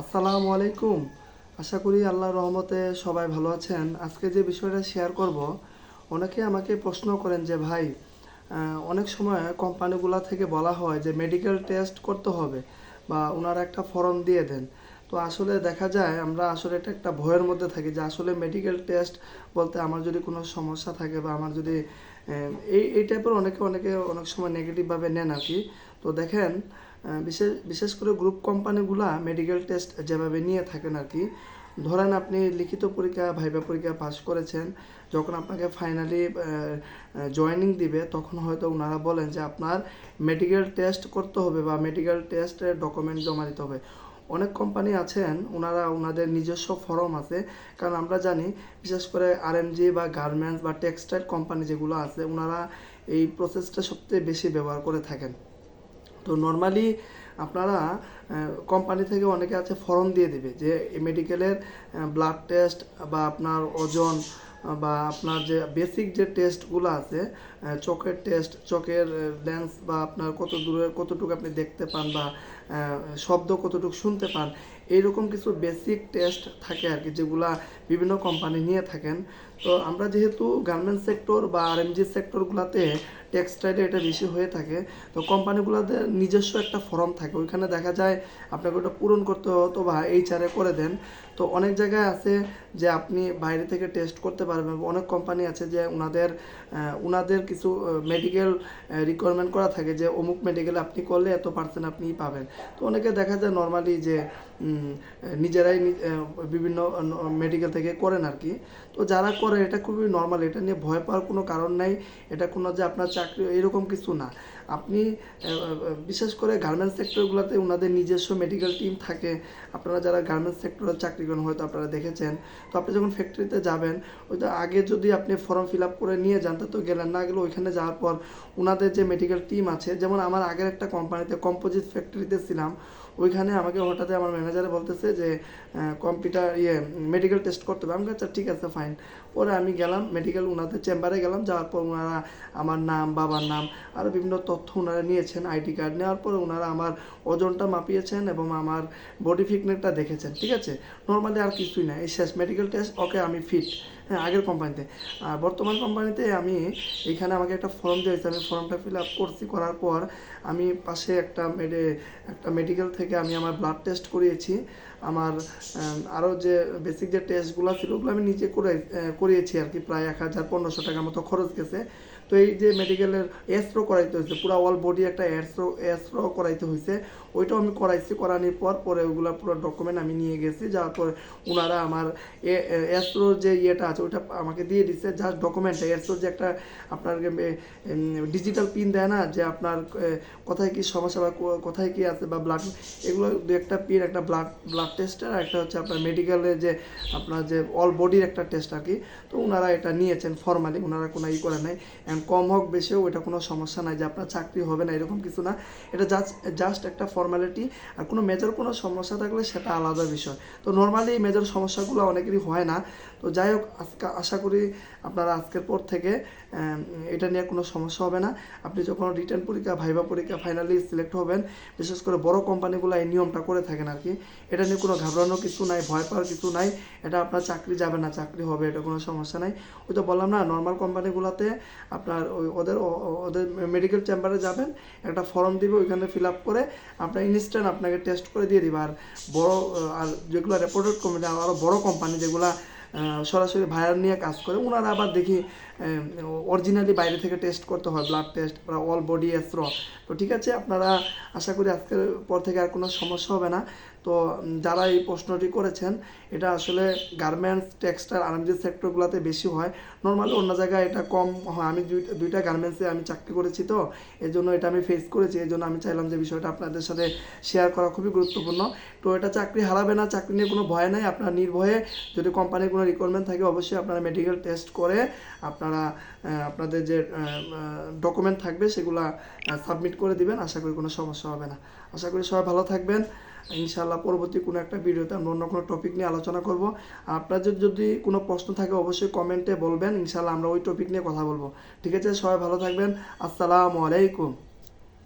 আসসালামু আলাইকুম। আশা করি আল্লাহর রহমতে সবাই ভালো আছেন। আজকে যে বিষয়টা শেয়ার করব, অনেকে আমাকে প্রশ্ন করেন যে, ভাই অনেক সময় কোম্পানিগুলো থেকে বলা হয় যে মেডিকেল টেস্ট করতে হবে বা ওনারা একটা ফর্ম দিয়ে দেন। তো আসলে দেখা যায় আমরা আসলে এটা একটা ভয়ের মধ্যে থাকি যে আসলে মেডিকেল টেস্ট বলতে আমার যদি কোনো সমস্যা থাকে বা আমার যদি এই এই টাইপের অনেকে অনেকে অনেক সময় নেগেটিভভাবে নেন আর কি। তো দেখেন বিশেষ বিশেষ করে গ্রুপ কোম্পানিগুলা মেডিকেল টেস্ট যেভাবে নিয়ে থাকেন আর কি। ধরেন আপনি লিখিত পরীক্ষা, ভাইবা পরীক্ষা পাশ করেছেন, যখন আপনাকে ফাইনালি জয়েনিং দিবে, তখন হয়তো ওনারা বলেন যে আপনার মেডিকেল টেস্ট করতে হবে বা মেডিকেল টেস্টের ডকুমেন্ট জমা দিতে হবে। অনেক কোম্পানি আছেন, ওনারা ওনাদের নিজস্ব ফরম আছে। কারণ আমরা জানি, বিশেষ করে আরএমজি বা গার্মেন্টস বা টেক্সটাইল কোম্পানি যেগুলো আছে, ওনারা এই প্রসেসটা সবচেয়ে বেশি ব্যবহার করে থাকেন। তো নর্মালি আপনারা কোম্পানি থেকে অনেকে আছে ফর্ম দিয়ে দিবে যে মেডিকেলের ব্লাড টেস্ট বা আপনার ওজন বা আপনার যে বেসিক যে টেস্টগুলো আছে চোখের টেস্ট চোখের লেন্স বা আপনার কত দূরে কতটুকু আপনি দেখতে পান বা শব্দ কতটুকু শুনতে পান, এইরকম কিছু বেসিক টেস্ট থাকে আর কি যেগুলা বিভিন্ন কোম্পানি নিয়ে থাকেন। তো আমরা যেহেতু গার্মেন্টস সেক্টর বা আরএমজি সেক্টরগুলোতে টেক্সটাইলে এটা বেশি হয়ে থাকে, তো কোম্পানিগুলোতে নিজস্ব একটা ফর্ম থাকে। ওইখানে দেখা যায় আপনাকে ওটা পূরণ করতে হতো বা এইচআরে করে দেন। তো অনেক জায়গায় আছে যে আপনি বাইরে থেকে টেস্ট করতে পারবেন। অনেক কোম্পানি আছে যে ওনাদের ওনাদের কিছু মেডিকেল রিকোয়ারমেন্ট করা থাকে যে অমুক মেডিকেল আপনি করলে এত পার্সেন্ট আপনি পাবেন। তো অনেকে দেখা যায় নর্মালি যে নিজেরাই বিভিন্ন মেডিকেল থেকে করেন আর কি তো যারা করে, এটা খুবই নর্মাল এটা নিয়ে ভয় পাওয়ার কোনো কারণ নাই। এটা কোনো যে আপনার চাকরি, এরকম কিছু না। আপনি বিশেষ করে গার্মেন্টস সেক্টরগুলোতে ওনাদের নিজস্ব মেডিকেল টিম থাকে। আপনারা যারা গার্মেন্টস সেক্টরে চাকরি করেন, হয়তো আপনারা দেখেছেন। তো আপনি যখন ফ্যাক্টরিতে যাবেন, ওই তো আগে যদি আপনি ফর্ম ফিল আপ করে নিয়ে যান, তো গেলেন না, গেলে ওইখানে যাওয়ার পর ওনাদের যে মেডিকেল টিম আছে, যেমন আমার আগের একটা কোম্পানিতে কম্পোজিট ফ্যাক্টরিতে ছিলাম ওইখানে আমাকে হঠাৎ আমার ম্যানেজারে বলতেছে যে কম্পিউটার ইয়ে মেডিকেল টেস্ট করতে হবে। আমি আচ্ছা ঠিক আছে ফাইন পরে আমি গেলাম মেডিকেল ওনাদের চেম্বারে গেলাম। যাওয়ার পর ওনারা আমার নাম, বাবার নাম আরও বিভিন্ন তথ্য ওনারা নিয়েছেন আইডি কার্ড নেওয়ার পরে ওনারা আমার ওজনটা মাপিয়েছেন এবং আমার বডি ফিটনেসটা দেখেছেন, ঠিক আছে? নর্মালি আর কিছুই না, এই শেষ মেডিকেল টেস্ট ওকে আমি ফিট হ্যাঁ আগের কোম্পানিতে আর বর্তমান কোম্পানিতে আমি এখানে আমাকে একটা ফর্ম দিয়েছে। আমি ফর্মটা ফিল আপ করছি, করার পর আমি পাশে একটা মেডে একটা মেডিকেল থেকে আমি আমার ব্লাড টেস্ট করিয়েছি। আমার আরও যে বেসিক যে টেস্টগুলো ছিল, ওগুলো আমি নিজে করে করিয়েছি আর কি। প্রায় এক হাজার পনেরোশো টাকার মতো খরচ গেছে। তো এই যে মেডিকেলের এসরো করাইতে হয়েছে পুরো অল বডি একটা এসরো এসরো করাইতে হয়েছে ওইটাও আমি করাইছি, করানোর পর পরে ওগুলো পুরো ডকুমেন্ট আমি নিয়ে গেছি যাওয়ার পর ওনারা আমার এসরো যে ইয়েটা আছে, ওইটা আমাকে দিয়ে দিচ্ছে জাস্ট ডকুমেন্টটা এসরো যে একটা আপনার ডিজিটাল পিন দেয় না, যে আপনার কোথায় কি সমস্যা বা কোথায় কি আছে বা ব্লাড এগুলো দু একটা পিন একটা ব্লাড ব্লাড টেস্টের আর একটা হচ্ছে আপনার মেডিকেলের যে আপনার যে অল বডির একটা টেস্ট আর কি। তো ওনারা এটা নিয়েছেন ফর্মালি ওনারা কোনো ই করে নাই। And কম হোক বেশি হোক এটা কোনো সমস্যা নাই যে আপনার চাকরি হবে না, এরকম কিছু না। এটা জাস্ট জাস্ট একটা ফর্মালিটি আর কোনো মেজর কোনো সমস্যা থাকলে সেটা আলাদা বিষয়। তো নর্মালি এই মেজর সমস্যাগুলো অনেকেরই হয় না। তো যাই হোক, আজকে, আশা করি আপনারা আজকের পর থেকে এটা নিয়ে কোনো সমস্যা হবে না। আপনি যখন রিটার্ন পরীক্ষা ভাইবা পরীক্ষা ফাইনালি সিলেক্ট হবেন, বিশেষ করে বড় কোম্পানিগুলো এই নিয়মটা করে থাকেন আর কি এটা নিয়ে কোনো ঘাবড়ানোর কিছু নাই, ভয় পাওয়ার কিছু নাই। এটা আপনার চাকরি যাবে না, চাকরি হবে, এটা কোনো সমস্যা নাই। ওই তো বললাম না নর্মাল কোম্পানিগুলোতে আপনার ওই ওদের ওদের মেডিকেল চেম্বারে যাবেন, একটা ফর্ম দিবে, ওইখানে ফিল আপ করে আপনার ইনস্ট্যান্ট আপনাকে টেস্ট করে দিয়ে দিবে। আর বড়, আর যেগুলো রেপুটেড কোম্পানি আরও বড় কোম্পানি যেগুলো সরাসরি ভাইরাল নিয়ে কাজ করে ওনারা আবার দেখি অরিজিনালি বাইরে থেকে টেস্ট করতে হয় ব্লাড টেস্ট বা অল বডি এসর তো ঠিক আছে, আপনারা আশা করি আজকের পর থেকে আর কোনো সমস্যা হবে না। তো যারা এই প্রশ্নটি করেছেন, এটা আসলে গার্মেন্টস টেক্সটাইল আরএমজি সেক্টরগুলোতে বেশি হয়। নর্মালি অন্য জায়গায় এটা কম হয়। আমি দুইটা গার্মেন্টসে আমি চাকরি করেছি তো এই জন্য এটা আমি ফেস করেছি। এই জন্য আমি চাইলাম যে বিষয়টা আপনাদের সাথে শেয়ার করা খুবই গুরুত্বপূর্ণ। তো এটা চাকরি হারাবে না, চাকরি নিয়ে কোনো ভয় নাই। আপনারা নির্ভয়ে যদি কোম্পানির কোনো রিকোয়ারমেন্ট থাকে, অবশ্যই আপনারা মেডিকেল টেস্ট করে আপনারা আপনাদের যে ডকুমেন্ট থাকবে, সেগুলা সাবমিট করে দিবেন। আশা করি কোনো সমস্যা হবে না। আশা করি সবাই ভালো থাকবেন। ইনশাআল্লাহ পরবর্তী কোনো একটা ভিডিওতে আমরা অন্য কোনো টপিক নিয়ে আলোচনা করব। আপনাদের যদি কোনো প্রশ্ন থাকে অবশ্যই কমেন্টে বলবেন ইনশাল্লাহ আমরা ওই টপিক নিয়ে কথা বলব। ঠিক আছে, সবাই ভালো থাকবেন। আসসালামু আলাইকুম।